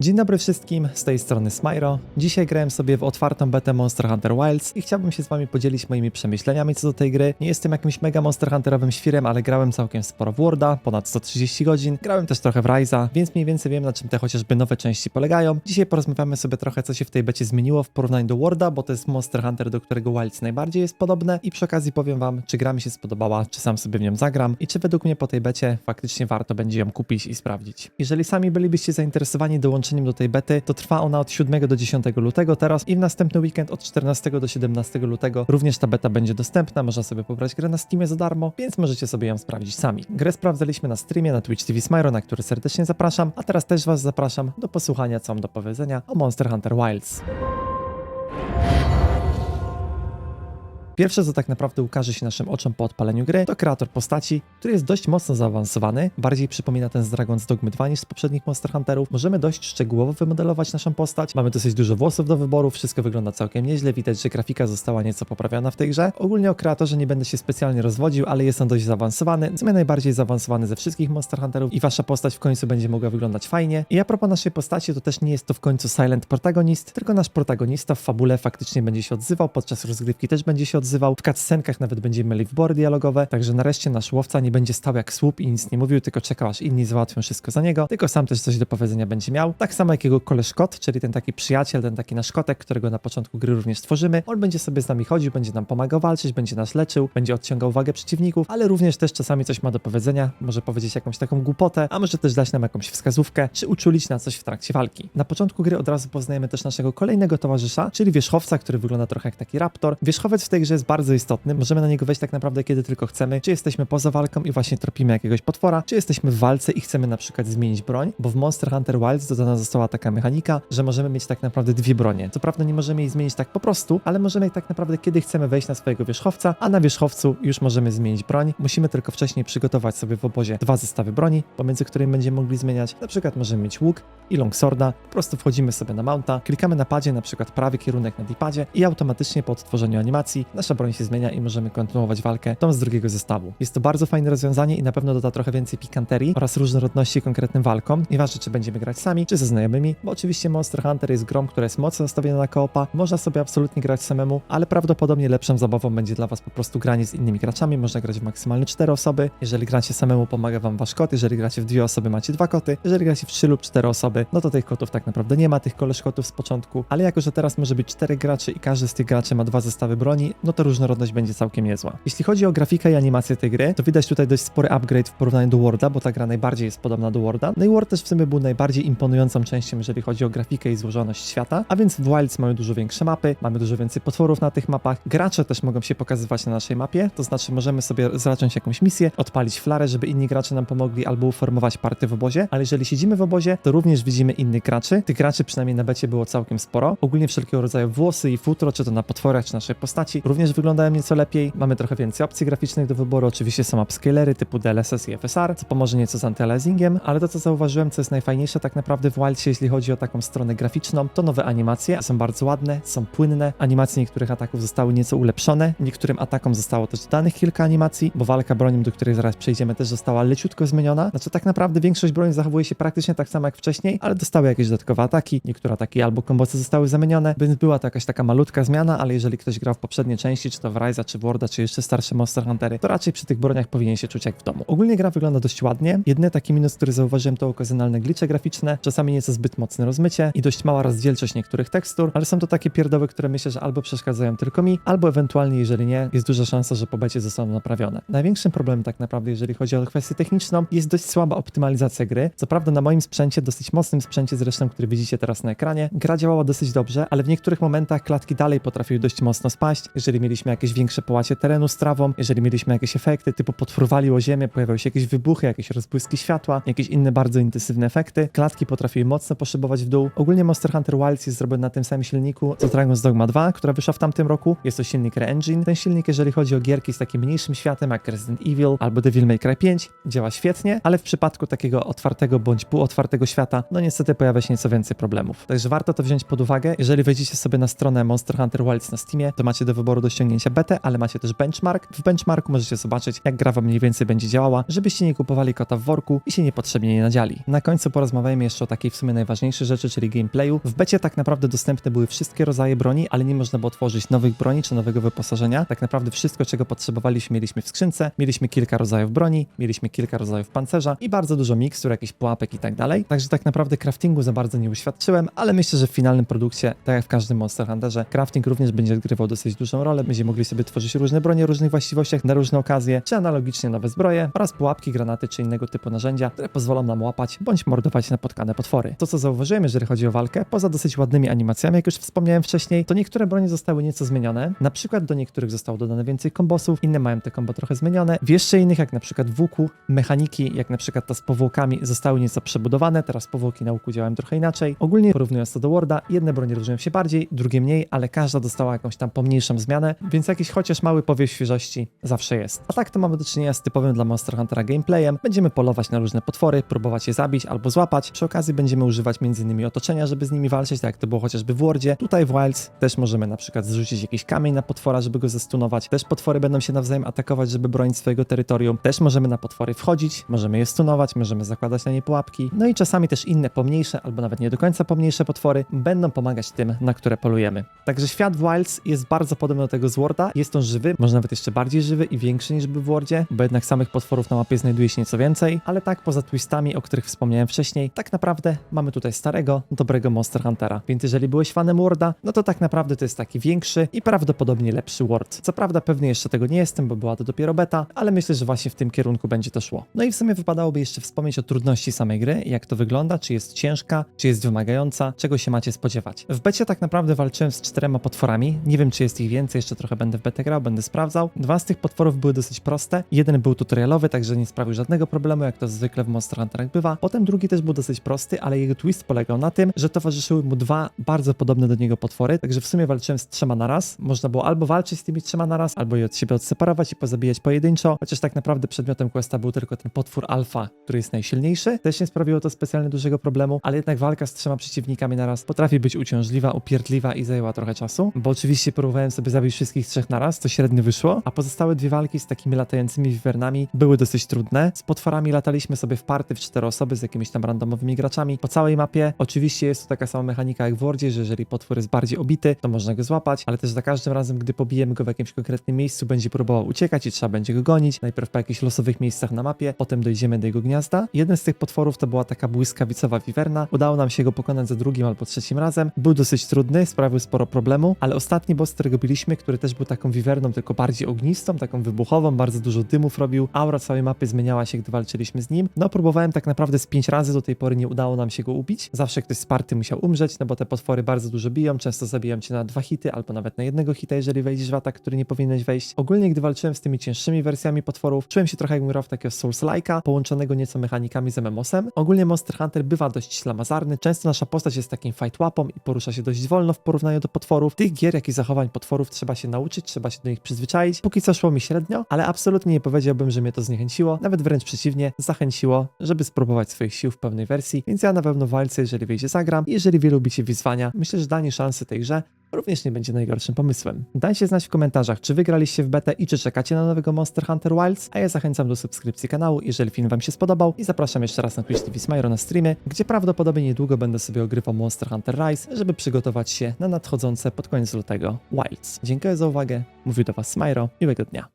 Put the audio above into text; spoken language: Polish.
Dzień dobry wszystkim, z tej strony Smyro. Dzisiaj grałem sobie w otwartą betę Monster Hunter Wilds i chciałbym się z wami podzielić moimi przemyśleniami co do tej gry. Nie jestem jakimś mega Monster Hunterowym świrem, ale grałem całkiem sporo w Worda, ponad 130 godzin. Grałem też trochę w Ryza, więc mniej więcej wiem na czym te chociażby nowe części polegają. Dzisiaj porozmawiamy sobie trochę co się w tej becie zmieniło w porównaniu do Worda, bo to jest Monster Hunter, do którego Wilds najbardziej jest podobne i przy okazji powiem wam, czy gra mi się spodobała, czy sam sobie w nią zagram i czy według mnie po tej becie faktycznie warto będzie ją kupić i sprawdzić. Jeżeli sami bylibyście zainteresowani dołączeniem do tej bety, to trwa ona od 7 do 10 lutego teraz i w następny weekend od 14 do 17 lutego również ta beta będzie dostępna, można sobie pobrać grę na Steamie za darmo, więc możecie sobie ją sprawdzić sami. Grę sprawdzaliśmy na streamie na Twitch TV Smyro, na który serdecznie zapraszam, a teraz też was zapraszam do posłuchania co mam do powiedzenia o Monster Hunter Wilds. Pierwsze, co tak naprawdę ukaże się naszym oczom po odpaleniu gry, to kreator postaci, który jest dość mocno zaawansowany, bardziej przypomina ten z Dragon's Dogma 2 niż z poprzednich Monster Hunterów. Możemy dość szczegółowo wymodelować naszą postać, mamy dosyć dużo włosów do wyboru, wszystko wygląda całkiem nieźle, widać, że grafika została nieco poprawiona w tej grze. Ogólnie o kreatorze nie będę się specjalnie rozwodził, ale jest on dość zaawansowany, w sumie najbardziej zaawansowany ze wszystkich Monster Hunterów i wasza postać w końcu będzie mogła wyglądać fajnie. I a propos naszej postaci, to też nie jest to w końcu silent protagonist, tylko nasz protagonista w fabule faktycznie będzie się odzywał, podczas rozgrywki też będzie się odzywał, w cutscenkach nawet będziemy mieli wybory dialogowe, także nareszcie nasz łowca nie będzie stał jak słup i nic nie mówił, tylko czekał aż inni załatwią wszystko za niego, tylko sam też coś do powiedzenia będzie miał. Tak samo jak jego koleż czyli ten taki przyjaciel, ten taki nasz kotek, którego na początku gry również stworzymy. On będzie sobie z nami chodził, będzie nam pomagał walczyć, będzie nas leczył, będzie odciągał uwagę przeciwników, ale również też czasami coś ma do powiedzenia, może powiedzieć jakąś taką głupotę, a może też dać nam jakąś wskazówkę, czy uczulić na coś w trakcie walki. Na początku gry od razu poznajemy też naszego kolejnego towarzysza, czyli wierzchowca, który wygląda trochę jak taki raptor. Wierzchowiec w tej grze jest bardzo istotny, możemy na niego wejść tak naprawdę kiedy tylko chcemy, czy jesteśmy poza walką i właśnie tropimy jakiegoś potwora, czy jesteśmy w walce i chcemy na przykład zmienić broń, bo w Monster Hunter Wilds dodana została taka mechanika, że możemy mieć tak naprawdę dwie bronie. Co prawda nie możemy jej zmienić tak po prostu, ale możemy tak naprawdę kiedy chcemy wejść na swojego wierzchowca, a na wierzchowcu już możemy zmienić broń. Musimy tylko wcześniej przygotować sobie w obozie dwa zestawy broni, pomiędzy którymi będziemy mogli zmieniać. Na przykład możemy mieć łuk i longsworda, po prostu wchodzimy sobie na mounta, klikamy na padzie, na przykład prawy kierunek na D-padzie i automatycznie po odtworzeniu animacji nasza broń się zmienia i możemy kontynuować walkę tą z drugiego zestawu. Jest to bardzo fajne rozwiązanie i na pewno doda trochę więcej pikanterii oraz różnorodności konkretnym walkom. Nieważne, czy będziemy grać sami, czy ze znajomymi, bo oczywiście Monster Hunter jest grą, która jest mocno nastawiona na koopa. Można sobie absolutnie grać samemu, ale prawdopodobnie lepszą zabawą będzie dla was po prostu granie z innymi graczami. Można grać w maksymalnie 4 osoby. Jeżeli gracie samemu, pomaga wam wasz kot. Jeżeli gracie w dwie osoby, macie dwa koty. Jeżeli gracie w 3 lub 4 osoby, no to tych kotów tak naprawdę nie ma, tych koleż kotów z początku. Ale jako, że teraz może być 4 graczy i każdy z tych graczy ma dwa zestawy broni, no to różnorodność będzie całkiem niezła. Jeśli chodzi o grafikę i animację tej gry, to widać tutaj dość spory upgrade w porównaniu do Worda, bo ta gra najbardziej jest podobna do Worda. No i Word też w sumie był najbardziej imponującą częścią, jeżeli chodzi o grafikę i złożoność świata, a więc w Wilds mamy dużo większe mapy, mamy dużo więcej potworów na tych mapach. Gracze też mogą się pokazywać na naszej mapie, to znaczy możemy sobie zacząć jakąś misję, odpalić flarę, żeby inni gracze nam pomogli albo uformować party w obozie, ale jeżeli siedzimy w obozie, to również widzimy innych graczy. Tych graczy przynajmniej na becie było całkiem sporo. Ogólnie wszelkiego rodzaju włosy i futro, czy to na potworach, czy naszej postaci, również wyglądają nieco lepiej. Mamy trochę więcej opcji graficznych do wyboru. Oczywiście są upscalery typu DLSS i FSR, co pomoże nieco z antyaliasingiem, ale to co zauważyłem, co jest najfajniejsze tak naprawdę w Wildsie, jeśli chodzi o taką stronę graficzną, to nowe animacje. Są bardzo ładne, są płynne. Animacje niektórych ataków zostały nieco ulepszone. Niektórym atakom zostało też dodanych kilka animacji, bo walka bronią, do której zaraz przejdziemy, też została leciutko zmieniona. Znaczy tak naprawdę większość broni zachowuje się praktycznie tak samo jak wcześniej, ale dostały jakieś dodatkowe ataki. Niektóre ataki albo kombosy zostały zamienione, więc była to jakaś taka malutka zmiana, ale jeżeli ktoś grał w poprzednie części, czy to w Ryza, czy Worda, czy jeszcze starsze Monster Huntery, to raczej przy tych broniach powinien się czuć jak w domu. Ogólnie gra wygląda dość ładnie. Jedyny taki minus, który zauważyłem, to okazjonalne glicze graficzne, czasami nieco zbyt mocne rozmycie i dość mała rozdzielczość niektórych tekstur, ale są to takie pierdoły, które myślę, że albo przeszkadzają tylko mi, albo ewentualnie, jeżeli nie, jest duża szansa, że po becie zostaną naprawione. Największym problemem tak naprawdę, jeżeli chodzi o kwestię techniczną, jest dość słaba optymalizacja gry. Co prawda na moim sprzęcie, dosyć mocnym sprzęcie zresztą, który widzicie teraz na ekranie, gra działała dosyć dobrze, ale w niektórych momentach klatki dalej potrafiły dość mocno spaść, jeżeli mieliśmy jakieś większe połacie terenu z trawą, jeżeli mieliśmy jakieś efekty typu potwór walił o ziemię, pojawiały się jakieś wybuchy, jakieś rozbłyski światła, jakieś inne bardzo intensywne efekty. Klatki potrafiły mocno poszybować w dół. Ogólnie Monster Hunter Wilds jest zrobiony na tym samym silniku co Dragon's Dogma 2, która wyszła w tamtym roku. Jest to silnik Re-Engine. Ten silnik, jeżeli chodzi o gierki z takim mniejszym światem jak Resident Evil albo Devil May Cry 5, działa świetnie, ale w przypadku takiego otwartego bądź półotwartego świata, no niestety pojawia się nieco więcej problemów. Także warto to wziąć pod uwagę. Jeżeli wejdziecie sobie na stronę Monster Hunter Wilds na Steamie, to macie do wyboru do ściągnięcia betę, ale macie też benchmark. W benchmarku możecie zobaczyć, jak gra wam mniej więcej będzie działała, żebyście nie kupowali kota w worku i się niepotrzebnie nie nadziali. Na końcu porozmawiajmy jeszcze o takiej w sumie najważniejszej rzeczy, czyli gameplayu. W becie tak naprawdę dostępne były wszystkie rodzaje broni, ale nie można było tworzyć nowych broni czy nowego wyposażenia. Tak naprawdę wszystko, czego potrzebowaliśmy, mieliśmy w skrzynce. Mieliśmy kilka rodzajów broni, mieliśmy kilka rodzajów pancerza i bardzo dużo mikstur, jakichś pułapek i tak dalej. Także tak naprawdę craftingu za bardzo nie uświadczyłem, ale myślę, że w finalnym produkcie, tak jak w każdym Monster Hunterze, crafting również będzie odgrywał dosyć dużą rolę. Będziemy mogli sobie tworzyć różne bronie o różnych właściwościach na różne okazje, czy analogicznie nowe zbroje oraz pułapki, granaty czy innego typu narzędzia, które pozwolą nam łapać bądź mordować napotkane potwory. To co zauważyłem, jeżeli chodzi o walkę, poza dosyć ładnymi animacjami, jak już wspomniałem wcześniej, to niektóre bronie zostały nieco zmienione. Na przykład do niektórych zostało dodane więcej kombosów, inne mają te kombo trochę zmienione. W jeszcze innych, jak na przykład w łuku, mechaniki, jak na przykład ta z powłokami, zostały nieco przebudowane. Teraz powłoki na łuku działają trochę inaczej. Ogólnie porównując to do Worda, jedne bronie różnią się bardziej, drugie mniej, ale każda dostała jakąś tam pomniejszą zmianę, więc jakiś chociaż mały powiew świeżości zawsze jest. A tak to mamy do czynienia z typowym dla Monster Huntera gameplayem. Będziemy polować na różne potwory, próbować je zabić albo złapać. Przy okazji będziemy używać m.in. otoczenia, żeby z nimi walczyć, tak jak to było chociażby w Wordzie. Tutaj w Wilds też możemy na przykład zrzucić jakiś kamień na potwora, żeby go zestunować. Też potwory będą się nawzajem atakować, żeby bronić swojego terytorium. Też możemy na potwory wchodzić, możemy je stunować, możemy zakładać na nie pułapki. No i czasami też inne pomniejsze, albo nawet nie do końca pomniejsze potwory będą pomagać tym, na które polujemy. Także świat w Wilds jest bardzo podobny do tego z Worda. Jest on żywy, może nawet jeszcze bardziej żywy i większy niż był w Wordzie, bo jednak samych potworów na mapie znajduje się nieco więcej, ale tak poza twistami, o których wspomniałem wcześniej, tak naprawdę mamy tutaj starego, dobrego Monster Huntera. Więc jeżeli byłeś fanem Worda, no to tak naprawdę to jest taki większy i prawdopodobnie lepszy Word. Co prawda pewnie jeszcze tego nie jestem, bo była to dopiero beta, ale myślę, że właśnie w tym kierunku będzie to szło. No i w sumie wypadałoby jeszcze wspomnieć o trudności samej gry, jak to wygląda, czy jest ciężka, czy jest wymagająca, czego się macie spodziewać. W becie tak naprawdę walczyłem z czterema potworami, nie wiem czy jest ich więcej, jeszcze trochę będę w betę grał, będę sprawdzał. Dwa z tych potworów były dosyć proste, jeden był tutorialowy, także nie sprawił żadnego problemu, jak to zwykle w Monster Hunterach bywa. Potem drugi też był dosyć prosty, ale jego twist polegał na tym, że towarzyszyły mu dwa bardzo podobne do niego potwory, także w sumie walczyłem z trzema naraz. Można było albo walczyć z tymi trzema naraz, albo je od siebie odseparować i pozabijać pojedynczo, chociaż tak naprawdę przedmiotem questa był tylko ten potwór alfa, który jest najsilniejszy. Też nie sprawiło to specjalnie dużego problemu, ale jednak walka z trzema przeciwnikami naraz potrafi być uciążliwa, upierdliwa i zajęła trochę czasu, bo oczywiście próbowałem sobie zabić wszystkich trzech naraz, co średnio wyszło, a pozostałe dwie walki z takimi latającymi wiwernami były dosyć trudne. Z potworami lataliśmy sobie w party w cztery osoby z jakimiś tam randomowymi graczami po całej mapie. Oczywiście jest to taka sama mechanika jak w Wordzie, że jeżeli potwór jest bardziej obity, to można go złapać, ale też za każdym razem, gdy pobijemy go w jakimś konkretnym miejscu, będzie próbował uciekać i trzeba będzie go gonić. Najpierw po jakichś losowych miejscach na mapie, potem dojdziemy do jego gniazda. Jeden z tych potworów to była taka błyskawicowa wiwerna. Udało nam się go pokonać za drugim albo trzecim razem. Był dosyć trudny, sprawił sporo problemu, ale ostatni boss, którego biliśmy, który też był taką wiwerną, tylko bardziej ognistą, taką wybuchową, bardzo dużo dymów robił. Aura całej mapy zmieniała się, gdy walczyliśmy z nim. No, próbowałem tak naprawdę z pięć razy, do tej pory nie udało nam się go ubić. Zawsze ktoś z party musiał umrzeć, no bo te potwory bardzo dużo biją, często zabijają cię na dwa hity, albo nawet na jednego hita, jeżeli wejdziesz w atak, który nie powinieneś wejść. Ogólnie, gdy walczyłem z tymi cięższymi wersjami potworów, czułem się trochę jakbym grał w takiego Souls-like'a, połączonego nieco mechanikami z MMOS-em. Ogólnie Monster Hunter bywa dość ślamazarny, często nasza postać jest takim fight łapą i porusza się dość wolno w porównaniu do potworów. Tych gier, jak i zachowań potworów trzeba się nauczyć, trzeba się do nich przyzwyczaić. Póki co szło mi średnio, ale absolutnie nie powiedziałbym, że mnie to zniechęciło, nawet wręcz przeciwnie, zachęciło, żeby spróbować swoich sił w pełnej wersji, więc ja na pewno w walce, jeżeli wyjdzie zagram. I jeżeli wy lubicie wyzwania, myślę, że danie szansy tej grze również nie będzie najgorszym pomysłem. Dajcie znać w komentarzach, czy wygraliście w betę i czy czekacie na nowego Monster Hunter Wilds, a ja zachęcam do subskrypcji kanału, jeżeli film wam się spodobał i zapraszam jeszcze raz na Twitch TV Smyro na streamy, gdzie prawdopodobnie niedługo będę sobie ogrywał Monster Hunter Rise, żeby przygotować się na nadchodzące pod koniec lutego Wilds. Dziękuję za uwagę, mówił do was Smyro, miłego dnia.